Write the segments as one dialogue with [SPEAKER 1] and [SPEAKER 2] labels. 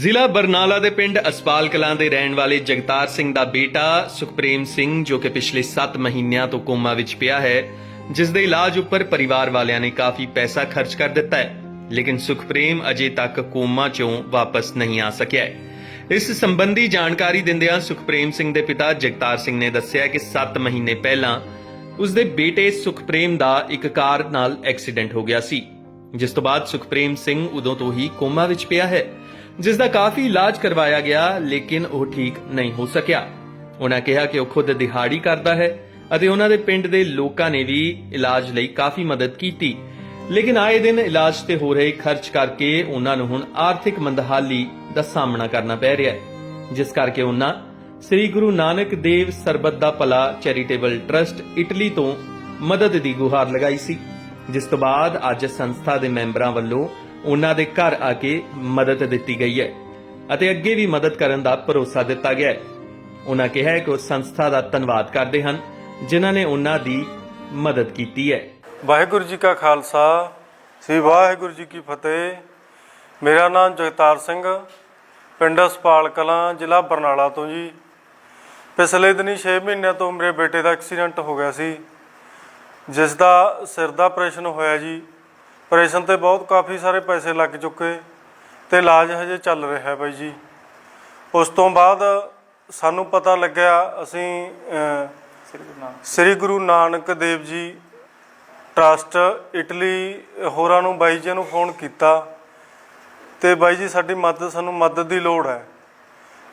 [SPEAKER 1] ਜ਼ਿਲ੍ਹਾ ਬਰਨਾਲਾ ਦੇ ਪਿੰਡ ਅਸਪਾਲ ਕਲਾਂ ਦੇ ਰਹਿਣ ਵਾਲੇ ਜਗਤਾਰ ਸਿੰਘ ਦਾ ਬੇਟਾ ਸੁਖਪ੍ਰੇਮ ਸਿੰਘ, ਜੋ ਕਿ ਪਿਛਲੇ 7 ਮਹੀਨਿਆਂ ਤੋਂ ਕੋਮਾ ਵਿੱਚ ਪਿਆ ਹੈ, ਜਿਸ ਦੇ ਇਲਾਜ ਉੱਪਰ ਪਰਿਵਾਰ ਵਾਲਿਆਂ ਨੇ ਕਾਫੀ ਪੈਸਾ ਖਰਚ ਕਰ ਦਿੱਤਾ ਹੈ, ਲੇਕਿਨ ਸੁਖਪ੍ਰੇਮ ਅਜੇ ਤੱਕ ਕੋਮਾ ਚੋਂ ਵਾਪਸ ਨਹੀਂ ਆ ਸਕਿਆ ਹੈ। ਇਸ ਸੰਬੰਧੀ ਜਾਣਕਾਰੀ ਦਿੰਦਿਆਂ ਸੁਖਪ੍ਰੇਮ ਸਿੰਘ ਦੇ ਪਿਤਾ ਜਗਤਾਰ ਸਿੰਘ ਨੇ ਦੱਸਿਆ ਕਿ 7 ਮਹੀਨੇ ਪਹਿਲਾਂ ਉਸ ਦੇ ਬੇਟੇ ਸੁਖਪ੍ਰੇਮ ਦਾ ਇੱਕ ਕਾਰ ਨਾਲ ਐਕਸੀਡੈਂਟ ਹੋ ਗਿਆ ਸੀ, ਜਿਸ ਤੋਂ ਬਾਅਦ ਸੁਖਪ੍ਰੇਮ ਸਿੰਘ ਉਦੋਂ ਤੋਂ ਹੀ ਕੋਮਾ ਵਿੱਚ ਪਿਆ ਹੈ। ਜਿਸ ਦਾ ਕਾਫੀ ਇਲਾਜ ਕਰਵਾਇਆ ਗਿਆ, ਲੇਕਿਨ ਉਹ ਠੀਕ ਨਹੀਂ ਹੋ ਸਕਿਆ। ਉਹਨਾਂ ਕਿਹਾ ਕਿ ਉਹ ਖੁਦ ਦਿਹਾੜੀ ਕਰਦਾ ਹੈ ਅਤੇ ਉਹਨਾਂ ਦੇ ਪਿੰਡ ਦੇ ਲੋਕਾਂ ਨੇ ਵੀ ਇਲਾਜ ਲਈ ਕਾਫੀ ਮਦਦ ਕੀਤੀ। ਲੇਕਿਨ ਆਏ ਦਿਨ ਇਲਾਜ ਤੇ ਹੋ ਰਹੇ ਖਰਚ ਕਰਕੇ ਉਹਨਾਂ ਨੂੰ ਹੁਣ ਆਰਥਿਕ ਮੰਦਹਾਲੀ ਦਾ ਸਾਹਮਣਾ ਕਰਨਾ ਪੈ ਰਿਹਾ ਹੈ। ਜਿਸ ਕਰਕੇ ਉਹਨਾਂ ਸ੍ਰੀ ਗੁਰੂ ਨਾਨਕ ਦੇਵ ਸਰਬਤ ਦਾ ਭਲਾ ਚੈਰੀਟੇਬਲ ਟਰਸਟ ਇਟਲੀ ਤੋਂ ਮਦਦ ਦੀ ਗੁਹਾਰ ਲਗਾਈ ਸੀ। ਜਿਸ ਤੋਂ ਬਾਅਦ ਅੱਜ ਸੰਸਥਾ ਦੇ ਮੈਂਬਰਾਂ ਵੱਲੋਂ ਉਹਨਾਂ ਦੇ ਘਰ ਆ ਕੇ ਮਦਦ ਦਿੱਤੀ ਗਈ ਹੈ ਅਤੇ ਅੱਗੇ ਵੀ ਮਦਦ ਕਰਨ ਦਾ ਭਰੋਸਾ ਦਿੱਤਾ ਗਿਆ ਹੈ। ਉਹਨਾਂ ਕਿਹਾ ਕਿ ਉਸ ਸੰਸਥਾ ਦਾ ਧੰਨਵਾਦ ਕਰਦੇ ਹਨ, ਜਿਨ੍ਹਾਂ ਨੇ ਉਹਨਾਂ ਦੀ ਮਦਦ ਕੀਤੀ ਹੈ।
[SPEAKER 2] ਵਾਹਿਗੁਰੂ ਜੀ ਕਾ ਖਾਲਸਾ, ਸ੍ਰੀ ਵਾਹਿਗੁਰੂ ਜੀ ਕੀ ਫਤਿਹ। ਮੇਰਾ ਨਾਮ ਜਗਤਾਰ ਸਿੰਘ, ਪਿੰਡ ਸਪਾਲ ਕਲਾਂ, ਜ਼ਿਲ੍ਹਾ ਬਰਨਾਲਾ ਤੋਂ ਜੀ। ਪਿਛਲੇ ਦਿਨੀ 6 ਮਹੀਨਿਆਂ ਤੋਂ ਮੇਰੇ ਬੇਟੇ ਦਾ ਐਕਸੀਡੈਂਟ ਹੋ ਗਿਆ ਸੀ, ਜਿਸ ਦਾ ਸਿਰ ਦਾ ਆਪਰੇਸ਼ਨ ਹੋਇਆ ਜੀ। ਆਪਰੇਸ਼ਨ ਤੇ ਬਹੁਤ ਕਾਫੀ ਸਾਰੇ ਪੈਸੇ ਲੱਗ ਚੁੱਕੇ ਤੇ ਇਲਾਜ ਹਜੇ ਚੱਲ ਰਿਹਾ ਹੈ ਬਾਈ ਜੀ। ਉਸ ਤੋਂ ਬਾਅਦ ਸਾਨੂੰ ਪਤਾ ਲੱਗਿਆ ਅਸੀਂ ਸ੍ਰੀ ਗੁਰੂ ਨਾਨਕ ਦੇਵ ਜੀ ਟਰਸਟ ਇਟਲੀ ਹੋਰਾਂ ਨੂੰ ਬਾਈ ਜੀ ਨੂੰ ਫੋਨ ਕੀਤਾ ਤੇ ਬਾਈ ਜੀ ਸਾਡੀ ਮਦਦ ਸਾਨੂੰ ਮਦਦ ਦੀ ਲੋੜ ਹੈ।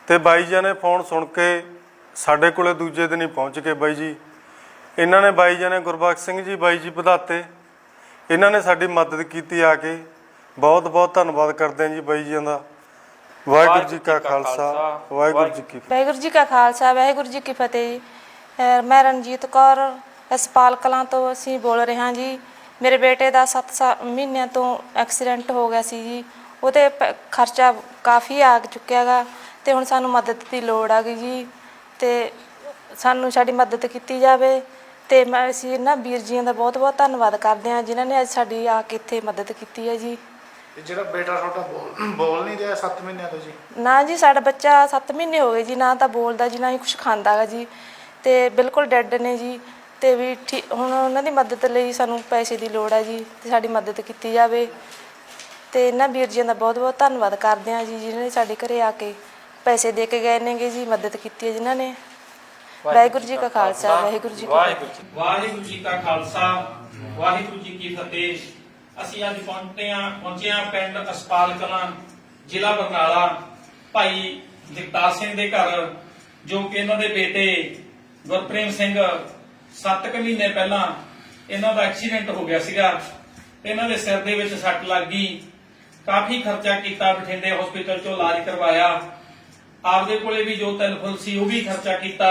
[SPEAKER 2] ਤੇ ਬਾਈ ਜੀ ਨੇ ਫੋਨ ਸੁਣ ਕੇ ਸਾਡੇ ਕੋਲੇ ਦੂਜੇ ਦਿਨ ਹੀ ਪਹੁੰਚ ਗਏ ਬਾਈ ਜੀ। ਇਹਨਾਂ ਨੇ ਬਾਈ ਜੀ ਨੇ ਗੁਰਬਖਸ਼ ਸਿੰਘ ਜੀ ਬਾਈ ਜੀ ਵਧਾਤੇ। ਇਹਨਾਂ ਨੇ ਸਾਡੀ ਮਦਦ ਕੀਤੀ ਆ ਕੇ। ਬਹੁਤ ਬਹੁਤ ਧੰਨਵਾਦ ਕਰਦੇ ਹਾਂ ਜੀ ਬਾਈ ਜੀ ਦਾ। ਵਾਹਿਗੁਰੂ ਜੀ ਕਾ ਖਾਲਸਾ, ਵਾਹਿਗੁਰੂ ਜੀ ਕੀ ਫਤਿਹ।
[SPEAKER 3] ਵਾਹਿਗੁਰੂ ਜੀ ਕਾ ਖਾਲਸਾ, ਵਾਹਿਗੁਰੂ ਜੀ ਕੀ ਫਤਿਹ। ਮੈਂ ਰਣਜੀਤ ਕੌਰ ਅਸਪਾਲ ਕਲਾਂ ਤੋਂ ਅਸੀਂ ਬੋਲ ਰਹੇ ਹਾਂ ਜੀ। ਮੇਰੇ ਬੇਟੇ ਦਾ 7 ਮਹੀਨਿਆਂ ਤੋਂ ਐਕਸੀਡੈਂਟ ਹੋ ਗਿਆ ਸੀ ਜੀ। ਉਹਦੇ ਪ- ਖਰਚਾ ਕਾਫੀ ਆ ਚੁੱਕਿਆਗਾ ਤੇ ਹੁਣ ਸਾਨੂੰ ਮਦਦ ਦੀ ਲੋੜ ਆ ਗਈ ਜੀ। ਤੇ ਸਾਨੂੰ ਸਾਡੀ ਮਦਦ ਕੀਤੀ ਜਾਵੇ। ਤੇ ਮੈਂ ਅਸੀਂ ਇਹਨਾਂ ਵੀਰ ਜੀਆਂ ਦਾ ਬਹੁਤ ਬਹੁਤ ਧੰਨਵਾਦ ਕਰਦੇ ਹਾਂ ਜਿਨ੍ਹਾਂ ਨੇ ਅੱਜ ਸਾਡੀ ਆ ਕੇ ਇੱਥੇ ਮਦਦ ਕੀਤੀ ਹੈ ਜੀ।
[SPEAKER 4] ਤੇ ਜਿਹੜਾ ਬੇਟਾ ਤੁਹਾਡਾ ਬੋਲ ਬੋਲ ਨਹੀਂ ਰਿਹਾ 7 ਮਹੀਨਿਆਂ ਤੋਂ ਜੀ।
[SPEAKER 3] ਨਾ ਜੀ ਸਾਡਾ ਬੱਚਾ 7 ਮਹੀਨੇ ਹੋ ਗਏ ਜੀ ਨਾ ਤਾਂ ਬੋਲਦਾ ਜੀ ਨਾ ਹੀ ਕੁਝ ਖਾਂਦਾਗਾ ਜੀ। ਤੇ ਬਿਲਕੁਲ ਡੈੱਡ ਨੇ ਜੀ ਤੇ ਵੀ ਠੀ- ਹੁਣ ਉਹਨਾਂ ਦੀ ਮਦਦ ਲਈ ਸਾਨੂੰ ਪੈਸੇ ਦੀ ਲੋੜ ਹੈ ਜੀ ਤੇ ਸਾਡੀ ਮਦਦ ਕੀਤੀ ਜਾਵੇ। ਤੇ ਇਹਨਾਂ ਵੀਰ ਜੀਆਂ ਦਾ ਬਹੁਤ ਬਹੁਤ ਧੰਨਵਾਦ ਕਰਦੇ ਹਾਂ ਜੀ ਜਿਨ੍ਹਾਂ ਨੇ ਸਾਡੇ ਘਰੇ ਆ ਕੇ ਪੈਸੇ ਦੇ ਕੇ ਗਏ ਨੇਗੇ ਜੀ ਮਦਦ ਕੀਤੀ ਹੈ ਜਿਨ੍ਹਾਂ ਨੇ। ਵਾਹਿਗੁਰੂ ਜੀ ਕਾ ਖਾਲਸਾ ਵਾਹਿਗੁਰੂ ਜੀ ਕੀ ਫਤਿਹ।
[SPEAKER 5] ਵਾਹਿਗੁਰੂ ਜੀ ਕਾ ਖਾਲਸਾ ਵਾਹਿਗੁਰੂ ਜੀ ਕੀ ਫਤਿਹ। ਅਸੀਂ ਅੱਜ ਪਹੁੰਚੇ ਆ ਪਹੁੰਚੇ ਆ ਪਿੰਡ ਅਸਪਾਲ ਕਲਾਂ ਜ਼ਿਲ੍ਹਾ ਬਰਨਾਲਾ। ਭਾਈ ਜਗਤਾਰ ਸਿੰਘ ਦੇ ਘਰ ਜੋ ਕਿ ਇਹਨਾਂ ਦੇ ਬੇਟੇ ਗੁਰਪ੍ਰੇਮ ਸਿੰਘ 7 ਕੁ ਮਹੀਨੇ ਪਹਿਲਾਂ ਇਹਨਾਂ ਦਾ ਐਕਸੀਡੈਂਟ ਹੋ ਗਿਆ ਸੀਗਾ। ਤੇ ਇਹਨਾਂ ਦੇ ਸਿਰ ਦੇ ਵਿੱਚ ਸੱਟ ਲੱਗ ਗਈ। ਕਾਫੀ ਖਰਚਾ ਕੀਤਾ ਬਠਿੰਡੇ ਹਸਪੀਟਲ ਚੋਂ ਇਲਾਜ ਕਰਵਾਇਆ। ਆਪਦੇ ਕੋਲੇ ਵੀ ਜੋ ਤਿਲਫੁਲ ਸੀ ਉਹ ਵੀ ਖਰਚਾ ਕੀਤਾ।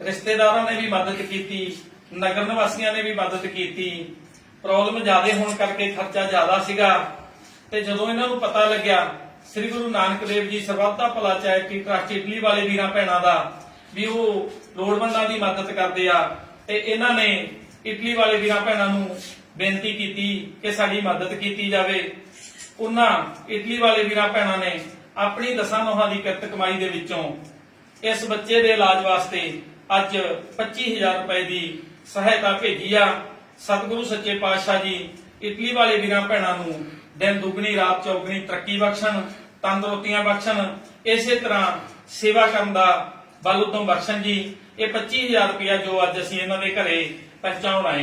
[SPEAKER 5] ਰਿਸ਼ਤੇਦਾਰਾਂ ਨੇ ਵੀ ਮਦਦ ਕੀਤੀ, ਨਗਰ ਨਿਵਾਸੀਆਂ ਨੇ ਵੀ ਮਦਦ ਕੀਤੀ। ਪ੍ਰੋਬਲਮ ਜ਼ਿਆਦਾ ਹੋਣ ਕਰਕੇ ਖਰਚਾ ਜ਼ਿਆਦਾ ਸੀਗਾ। ਤੇ ਜਦੋਂ ਇਹਨਾਂ ਨੂੰ ਪਤਾ ਲੱਗਿਆ, ਸ੍ਰੀ ਗੁਰੂ ਨਾਨਕ ਦੇਵ ਜੀ ਸਰਬੱਤ ਭਲਾ ਚੈਰਿਟੀ ਟਰਸਟ ਇਟਲੀ ਵਾਲੇ ਵੀਰਾਂ ਭੈਣਾਂ ਦਾ, ਵੀ ਉਹ ਲੋੜਵੰਦਾਂ ਦੀ ਮਦਦ ਕਰਦੇ ਆ, ਤੇ ਇਹਨਾਂ ਨੇ ਇਟਲੀ ਵਾਲੇ ਵੀਰਾਂ ਭੈਣਾਂ ਨੂੰ ਬੇਨਤੀ ਕੀਤੀ ਕਿ ਸਾਡੀ ਮਦਦ ਕੀਤੀ ਜਾਵੇ। ਉਹਨਾਂ ਇਟਲੀ ਵਾਲੇ ਵੀਰਾਂ ਭੈਣਾਂ ਨੇ ਆਪਣੀ ਦਸਾਂ ਨੋਹਾਂ ਦੀ ਕਿਰਤ ਕਮਾਈ ਦੇ ਵਿੱਚੋਂ ਇਸ ਬੱਚੇ ਦੇ ਇਲਾਜ ਵਾਸਤੇ ਅੱਜ 25000 ਰੁਪਏ ਦੀ ਸਹਾਇਤਾ ਭੇਜੀ ਆ। ਸਤਿਗੁਰੂ ਸੱਚੇ ਪਾਤਸ਼ਾਹ ਜੀ, ਇਟਲੀ ਵਾਲੇ ਵੀਰਾਂ ਭੈਣਾਂ ਨੂੰ ਦਿਨ ਦੁਗਣੀ, ਰਾਤ ਚੌਗਣੀ ਤਰੱਕੀ ਬਖਸ਼ਣ, ਤੰਦਰੁਸਤੀਆਂ ਬਖਸ਼ਣ, ਇਸੇ ਤਰ੍ਹਾਂ ਸੇਵਾ ਕਰਨ ਦਾ ਬਲ ਉਤੋਂ ਬਖਸ਼ਣ ਜੀ। ਇਹ 25000 ਰੁਪਇਆ ਜੋ ਅੱਜ ਅਸੀਂ ਇਹਨਾਂ ਦੇ ਘਰੇ ਪਹੁੰਚਾਉਣ ਆਏ